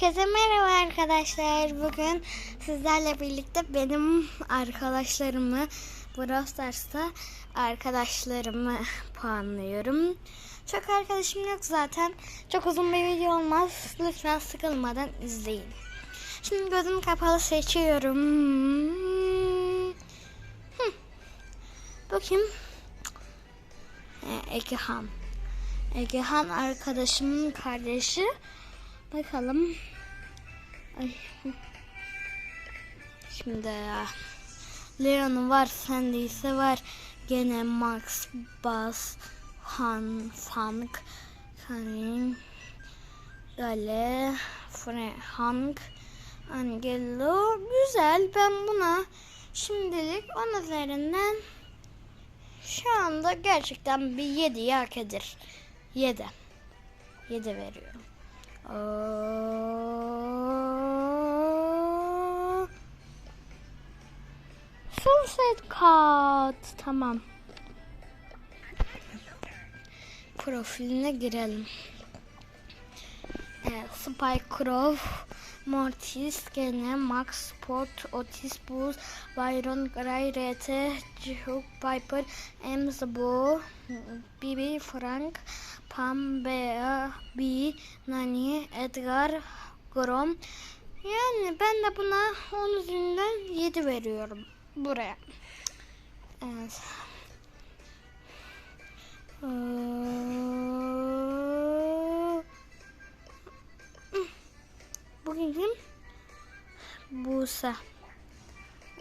Herkese merhaba arkadaşlar. Bugün sizlerle birlikte benim arkadaşlarımı Brawl Stars'ta arkadaşlarımı puanlıyorum. Çok arkadaşım yok zaten. Çok uzun bir video olmaz. Lütfen sıkılmadan izleyin. Şimdi gözüm kapalı seçiyorum. Hı. Bu kim? Ee, Egehan. Egehan arkadaşımın kardeşi. Bakalım. Ay. Şimdi ya. Leon var, Sandy'si var. Gene Max, Buzz, Han, Funk, Karin, Gale, Fre, Hank, Angelo. Güzel. Ben buna şimdilik 10 üzerinden şu anda gerçekten bir 7'yi hak eder. 7. 7 veriyorum. Sunset Cut. Tamam. Profiline girelim. Evet, Spike Crow, Mortis, gene Max Sport, Otis Buz, Byron, Gray, RT, Jihuk, Piper, Ems, Bo, Bibi, Frank, Pam, Bea, B, Nani, Edgar, Grom. Yani ben de buna 10 üzerinden 7 veriyorum buraya. Evet. Ee, Bugün kim? Buse.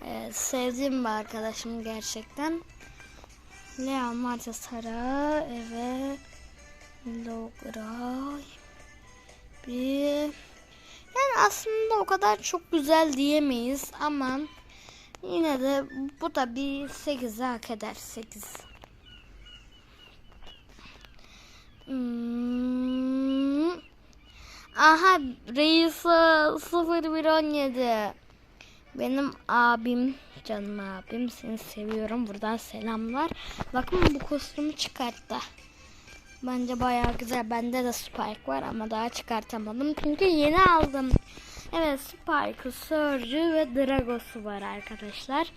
Ee, sevdiğim bir arkadaşım gerçekten. Leon Marta Sara, Eve, Logray, bir... Yani aslında o kadar çok güzel diyemeyiz ama yine de bu da bir 8'e hak eder. 8. Hmm. Aha reis 0117. Benim abim, canım abim. Seni seviyorum. Buradan selamlar. Bakın bu kostümü çıkarttı. Bence bayağı güzel. Bende de Spike var ama daha çıkartamadım. Çünkü yeni aldım. Evet Spike'ı, Surge'ü ve Dragos'u var arkadaşlar.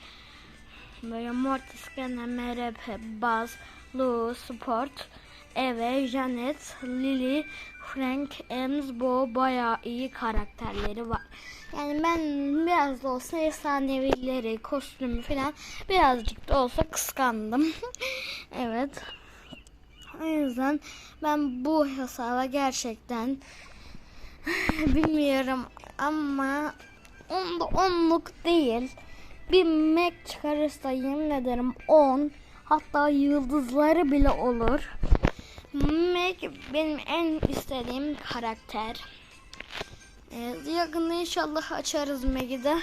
Böyle Mortis, Gene, MRP, Buzz, Lou, Sport, Eve, Janet, Lily, Frank, Ems, Bo bayağı iyi karakterleri var. Yani ben biraz da olsa efsanevileri, kostümü falan birazcık da olsa kıskandım. evet. O yüzden ben bu hesaba gerçekten bilmiyorum ama onda onluk değil. Bir Mac çıkarırsa yemin ederim 10 hatta yıldızları bile olur. Mac benim en istediğim karakter. Ee, yakında inşallah açarız Mac'i de.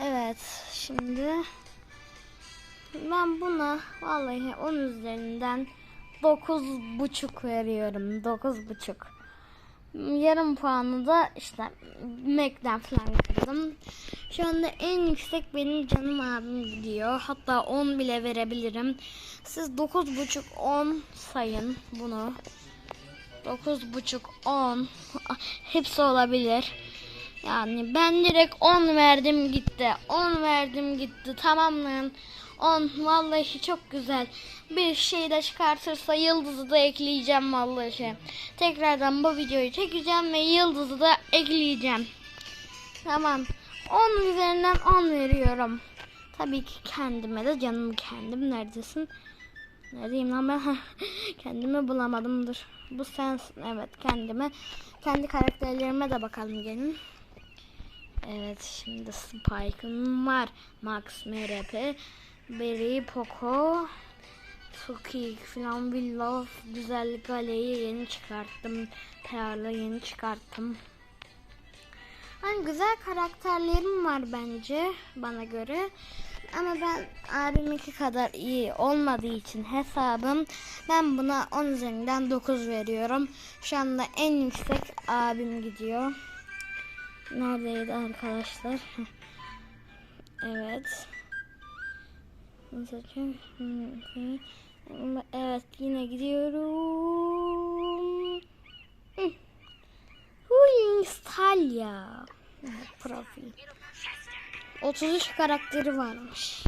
Evet şimdi ben buna vallahi 10 üzerinden 9,5 veriyorum. 9,5. Yarım puanı da işte Mac'den falan kırdım. Şu anda en yüksek benim canım abim gidiyor. Hatta 10 bile verebilirim. Siz 9,5 10 sayın bunu. 9,5 10 hepsi olabilir. Yani ben direkt 10 verdim gitti. 10 verdim gitti. Tamamlayın. 10 vallahi çok güzel. Bir şey de çıkartırsa yıldızı da ekleyeceğim vallahi. Tekrardan bu videoyu çekeceğim ve yıldızı da ekleyeceğim. Tamam. 10 üzerinden 10 veriyorum. Tabii ki kendime de canım kendim. Neredesin? Neredeyim lan ben? kendimi bulamadımdır. Bu sensin. Evet kendime. Kendi karakterlerime de bakalım gelin. Evet şimdi Spike'ım var. Max MRP. Berry, Poco. Suki falan Willow. Güzellik Gale'yi yeni çıkarttım. Pearl'ı yeni çıkarttım. Hani güzel karakterlerim var bence bana göre. Ama ben abiminki kadar iyi olmadığı için hesabım ben buna 10 üzerinden 9 veriyorum. Şu anda en yüksek abim gidiyor. Neredeydi arkadaşlar? evet. Evet yine gidiyorum. Huy ya. Profil. 33 karakteri varmış.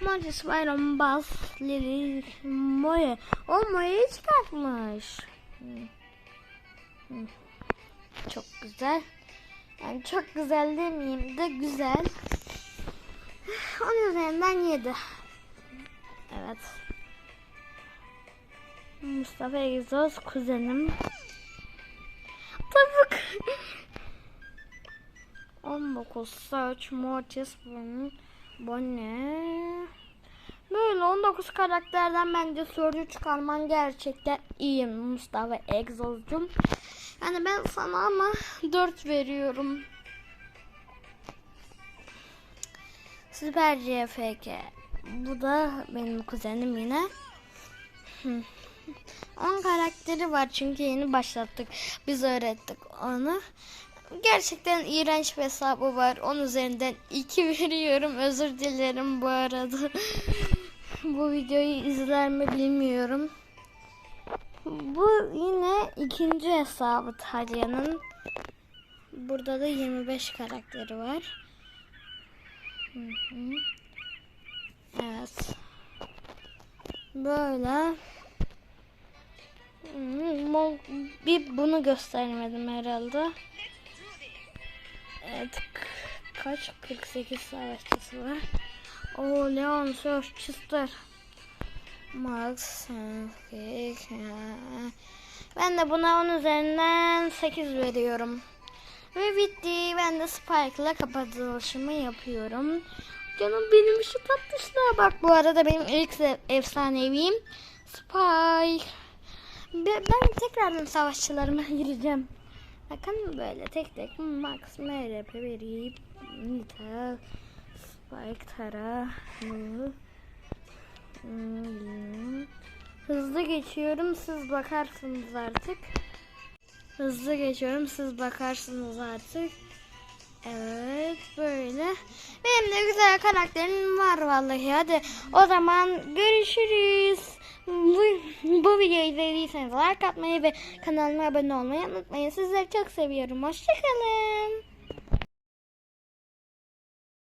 Mortis, Byron, Buzz, Lily, Moe. O Moe'yi çıkartmış. Çok güzel. Yani çok güzel demeyeyim de güzel. Onun üzerinden 7. Evet. Mustafa Egzoz kuzenim. Tavuk. 19 Search Mortis Bonnie. Bonnie. Böyle 19 karakterden bence soru çıkarman gerçekten iyi Mustafa Egzoz'cum. Yani ben sana ama 4 veriyorum. Süper CFK. Bu da benim kuzenim yine. 10 karakteri var çünkü yeni başlattık. Biz öğrettik onu. Gerçekten iğrenç bir hesabı var. 10 üzerinden 2 veriyorum. Özür dilerim bu arada. bu videoyu izler mi bilmiyorum. Bu yine ikinci hesabı Talya'nın. Burada da 25 karakteri var. Hı hı. Evet. Böyle. Hmm, Bir bunu göstermedim herhalde. Evet. Kaç? 48 savaşçısı var. O Leon, Surf, Chester. Max. Ben de buna 10 üzerinden 8 veriyorum. Ve bitti. Ben de Spike ile kapatılışımı yapıyorum. Canım benim şu tatlışlığa bak. Bu arada benim ilk efsaneviyim Spike. Be- Ben tekrardan savaşçılarıma gireceğim. Bakın böyle tek tek Max, MRP, Berip, Nita, Spike, Tara, Hızlı geçiyorum siz bakarsınız artık. Hızlı geçiyorum siz bakarsınız artık. Evet böyle. Benim de güzel karakterim var vallahi. Hadi o zaman görüşürüz. Bu, bu videoyu izlediyseniz like atmayı ve kanalıma abone olmayı unutmayın. Sizleri çok seviyorum. Hoşçakalın.